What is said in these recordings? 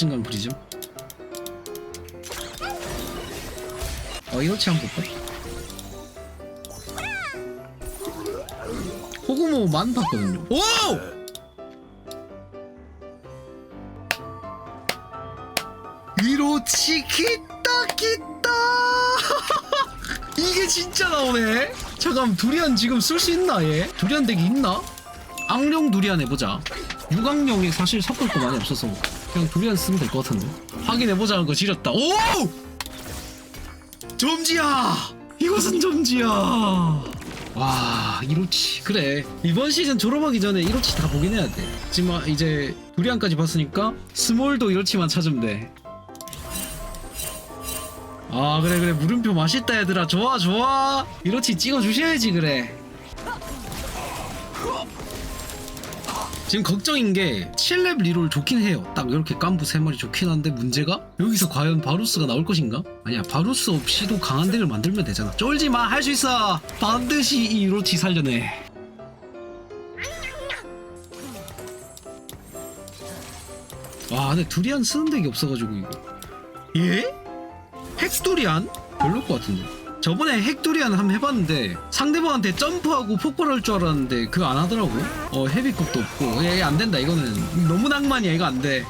박진감 어 이렇지 한번 볼까? 호구모 만 봤거든요 오! 이로치 기타 기타 이게 진짜 나오네 잠깐 두리안 지금 쓸 수 있나 얘? 두리안 덱이 있나? 악령 두리안 해보자 유강령이 사실 섞을 거 많이 없어서 그냥 두리안 쓰면 될 것 같은데. 확인해보자는 거 지렸다. 오! 점지야! 이것은 점지야! 와 이로치. 그래. 이번 시즌 졸업하기 전에 이로치 다 보긴 해야 돼. 지금 이제 두리안까지 봤으니까 스몰도 이로치만 찾으면 돼. 아 그래 그래. 물음표 맛있다 얘들아. 좋아 좋아. 이렇지 찍어주셔야지 그래 지금 걱정인 게 7렙 리롤 좋긴 해요 딱 이렇게 깐부 3마리 좋긴 한데 문제가 여기서 과연 바루스가 나올 것인가? 아니야 바루스 없이도 강한 덱을 만들면 되잖아 쫄지마 할 수 있어 반드시 이 이로치 살려내 와 근데 두리안 쓰는 덱이 없어가지고 이거 예? 핵두리안? 별로일 것 같은데 저번에 핵두리안 한번 해봤는데 상대방한테 점프하고 폭발할 줄 알았는데 그거 안 하더라고. 어 헤비급도 없고. 얘 안 된다 이거는. 너무 낭만이야 이거 안돼.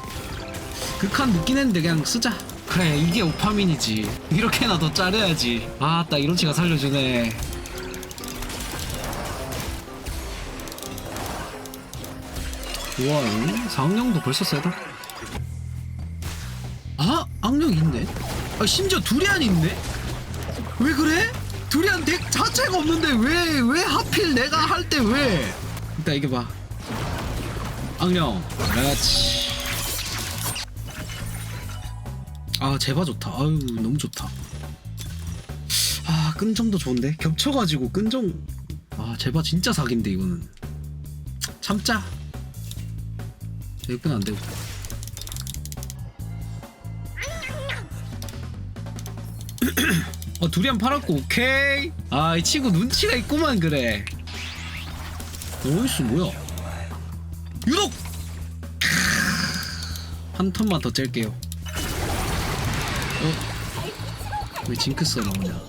극한 늦긴 했는데 그냥 쓰자. 그래 이게 오파민이지. 이렇게나 더 짜려야지. 아따 이로치가 살려주네. 좋아요 상령도 벌써 세다. 아 악령 있네? 아 심지어 두리안 있네 왜 그래? 두리안 덱 자체가 없는데 왜 왜 하필 내가 할 때 왜? 일단 이게 봐. 악령. 그렇지. 아 제바 좋다. 아유 너무 좋다. 아 끈정도 좋은데 겹쳐가지고 끈정. 아 제바 진짜 사기인데 이거는. 참자. 여기는 안 되고. 어 두리안 팔았고 오케이. 아 이 친구 눈치가 있구만 그래. 너이스 뭐야? 유독! 한 턴만 더 짤게요. 어? 왜 징크스가 나오냐?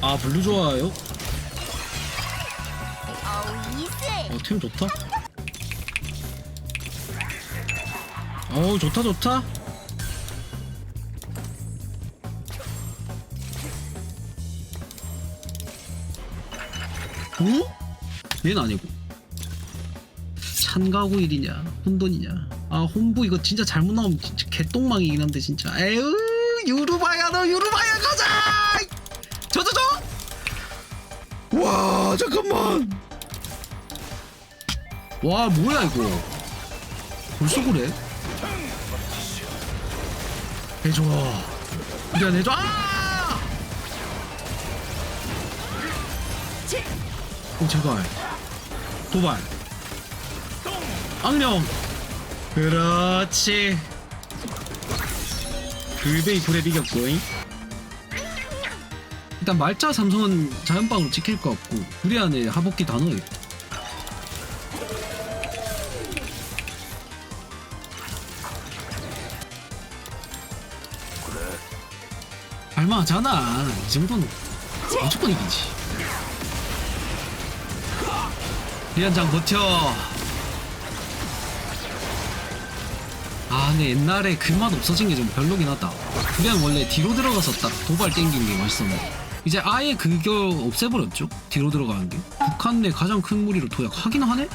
아 블루 좋아요? 팀 좋다. 어우, 좋다, 좋다. 어? 얘는 아니고. 찬가구 일이냐, 혼돈이냐. 아, 혼부 이거 진짜 잘못 나오면 진짜 개똥망이긴 한데, 진짜. 에휴, 유루바야, 너 유루바야 가자! 저, 저, 저! 와, 잠깐만! 와 뭐야 이거? 벌써 그래? 해줘 미안 해줘 아! 어 제발. 도발. 악령. 그렇지. 글베이 불에 비겼고잉. 일단 말자 삼성은 자연방으로 찍힐 것 같고 우리 안에 하복기 다 넣어야 할만하잖아. 이 정도는 무조건 이기지. 리안장 버텨. 아 근데 옛날에 그 맛 없어진 게 좀 별로긴 하다. 그냥 원래 뒤로 들어가서 딱 도발 땡긴 게 맛있었는데 이제 아예 그거 없애버렸죠? 뒤로 들어가는 게? 북한 내 가장 큰 무리로 도약 하긴 하네?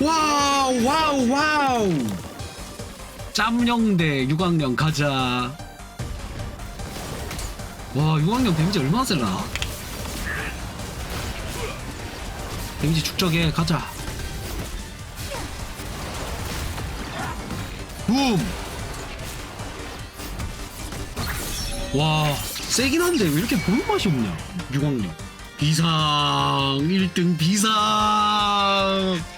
와우 와우 와우! 짬령 대 유광령 가자 와 유광령 데미지 얼마나 세려나? 데미지 축적해 가자. 붐! 와 세긴 한데 왜 이렇게 보는 맛이 없냐 유광령 비상 1등 비상!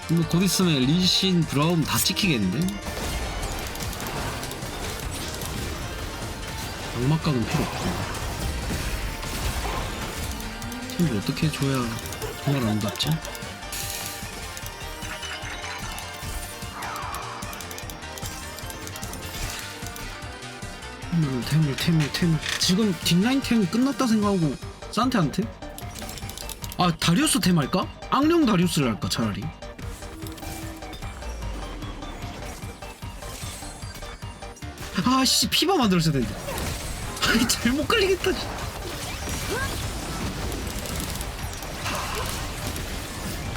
이거 곧 있으면 리신 브라움 다 찍히겠는데? 악마각은 필요 없고 이거 어떻게 줘야 정말 아름답지? 템물 템물 템물 템물 지금 뒷라인 템 끝났다 생각하고 산테한테? 아 다리우스 템 할까? 악령 다리우스를 할까 차라리 아씨 피바 만들었어야 되는데 아니 잘못 걸리겠다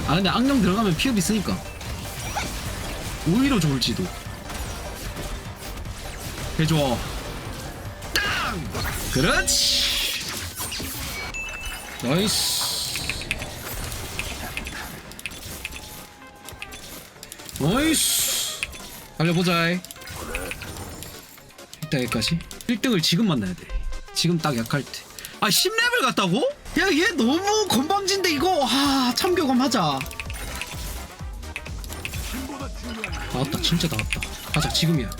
아 근데 악령 들어가면 피업 있으니까. 오히려 좋을지도. 해줘. 땅! 그렇지! 나이스. 나이스. 달려보자. 이따 여기까지. 1등을 지금 만나야 돼. 지금 딱 약할 때아 10레벨 갔다고? 야 얘 너무 건방진데 이거? 아 참교감 하자. 나왔다. 진짜 나왔다. 가자. 지금이야.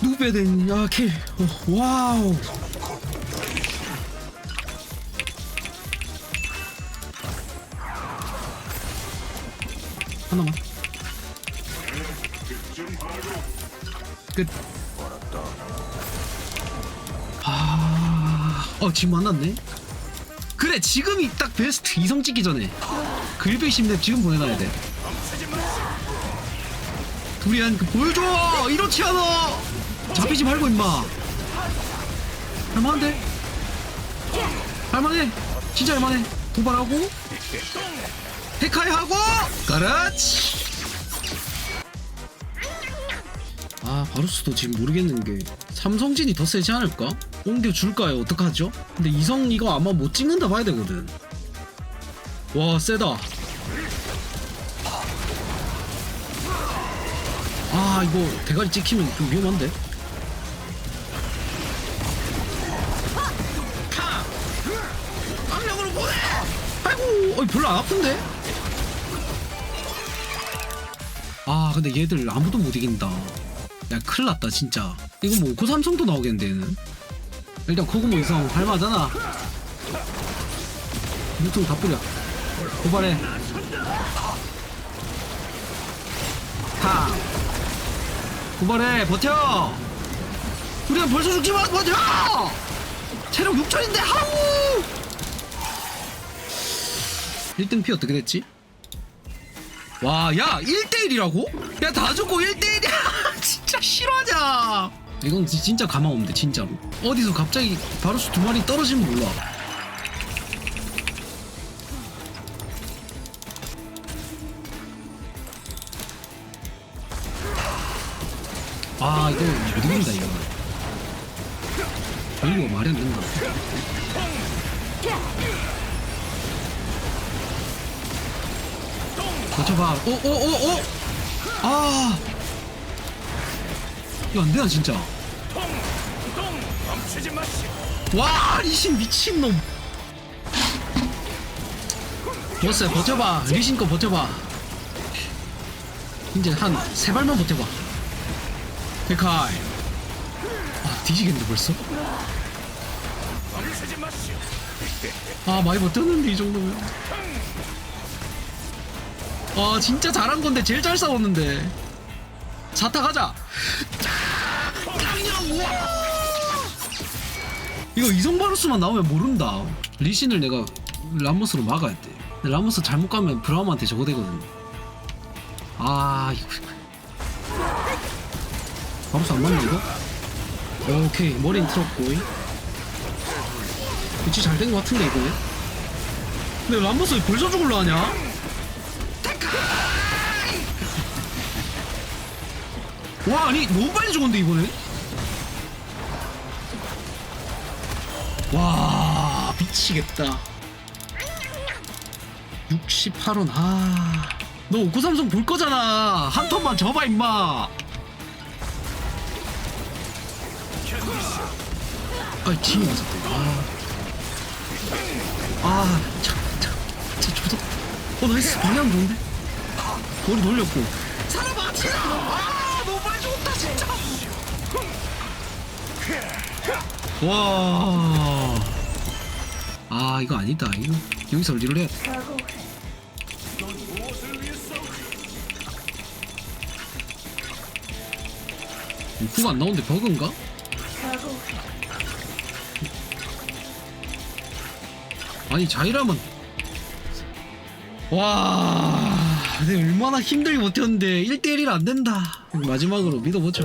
누구 빼야 되냐 킬 어, 와우. 하나만. 끝. 아, 어 지금 만났네. 그래 지금이 딱 베스트 이성 찍기 전에 글비 심랩 지금 보내놔야 돼. 두리안 그 보여줘 이렇지 않아. 잡히지 말고 임마. 할만한데? 할만해. 진짜 할만해. 도발하고 헤카이 하고 그렇지. 아 바루스도 지금 모르겠는 게 삼성진이 더 세지 않을까? 옮겨줄까요? 어떡하죠? 근데 이성 이거 아마 못 찍는다 봐야 되거든 와 세다 아 이거 대가리 찍히면 좀 위험한데 악력으로 보내 아이고 어이 별로 안 아픈데 아 근데 얘들 아무도 못 이긴다 야 큰일 났다 진짜. 이거 뭐 고삼성도 나오겠는데 얘는? 일단 코그모 이성 할만하잖아. 유튜브 다 뿌려. 고발해. 타 고발해 버텨! 우리가 벌써 죽지마 버텨! 체력 6천인데 하우! 1등 피 어떻게 됐지? 와, 야, 1대1이라고? 야, 다 죽고 1대1이야! 진짜 싫어하자! 이건 지- 진짜 가망 없는데, 진짜로. 어디서 갑자기 바루스 두 마리 떨어지면 몰라. 아, 이거 못 이긴다, 이거. 이거 말이 안 된다. 버텨봐. 오, 오, 오, 오! 아! 이거 안 되나, 진짜. 와, 리신 미친놈. 버스 버텨봐. 리신 거 버텨봐. 이제 한 세 발만 버텨봐. 데카이. 아, 뒤지겠는데 벌써? 아, 많이 버텼는데, 이 정도면. 아, 진짜 잘한 건데, 제일 잘 싸웠는데. 자타 가자. 이거 이성바루스만 나오면 모른다. 리신을 내가 라모스로 막아야 돼. 근데 라모스 잘못 가면 브라움한테 저거 되거든. 아, 이거. 바루스 안 맞나, 이거? 오케이, 머리는 틀었고. 위치 잘 된 것 같은데, 이거. 근데 람보스 벌써 죽을라 하냐? 와, 아니, 너무 빨리 죽었는데, 이번에? 와 미치겠다. 68원 아너 오코삼성 볼 거잖아. 한 턴만 접어 임마. 아 팀이 맞았다 아. 아참참 진짜 조졌다 어 나이스. 방향 좋은데? 머리 돌렸고. 사람 아 치라! 아 너무 빨리 죽었다 진짜 와. 아 이거 아니다. 이거 여기서 리롤 해야 돼. 구가 안 나오는데 버그인가? 아니 자이라면. 와 내가 얼마나 힘들게 버텼는데. 1대1이 안 된다. 마지막으로 믿어보죠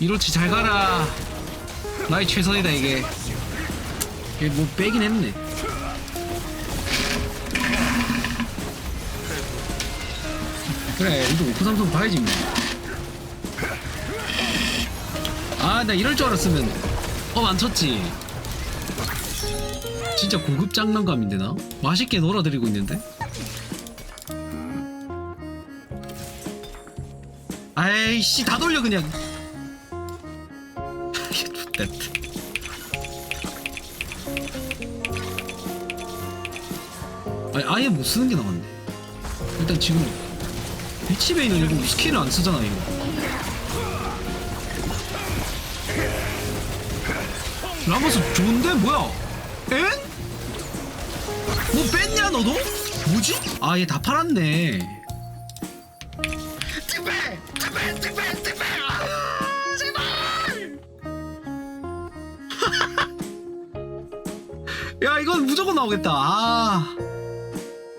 이로치 잘 가라. 나의 최선이다 이게. 이게 뭐 빼긴 했네. 그래 이거 오프 삼성 봐야지 뭐 아나 이럴 줄 알았으면. 어안 쳤지. 진짜 고급 장난감인데 나? 맛있게 놀아드리고 있는데? 아이씨 다 돌려 그냥 X됐다 아니 아예 못 쓰는 게 나왔네 일단 지금 위치베이는 이거 스킬을 안 쓰잖아 이거. 라모스 좋은데? 뭐야? 에? 뭐 뺐냐 너도? 뭐지? 아 얘 다 팔았네. 제발 제발 제발 제발 이건 무조건 나오겠다. 아.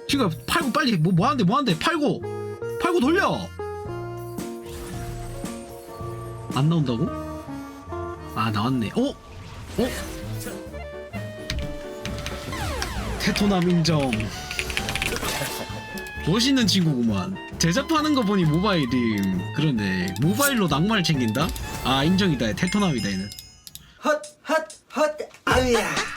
지금 팔고 빨리 뭐 뭐하는데 뭐하는데? 팔고. 팔고 돌려. 안 나온다고? 아 나왔네. 어? 어? 테토남 인정. 멋있는 친구구만. 제작하는 거 보니 모바일임 그러네. 모바일로 낭만을 챙긴다? 아 인정이다. 테토남이다 얘는. 헛, 헛, 헛, 아우야.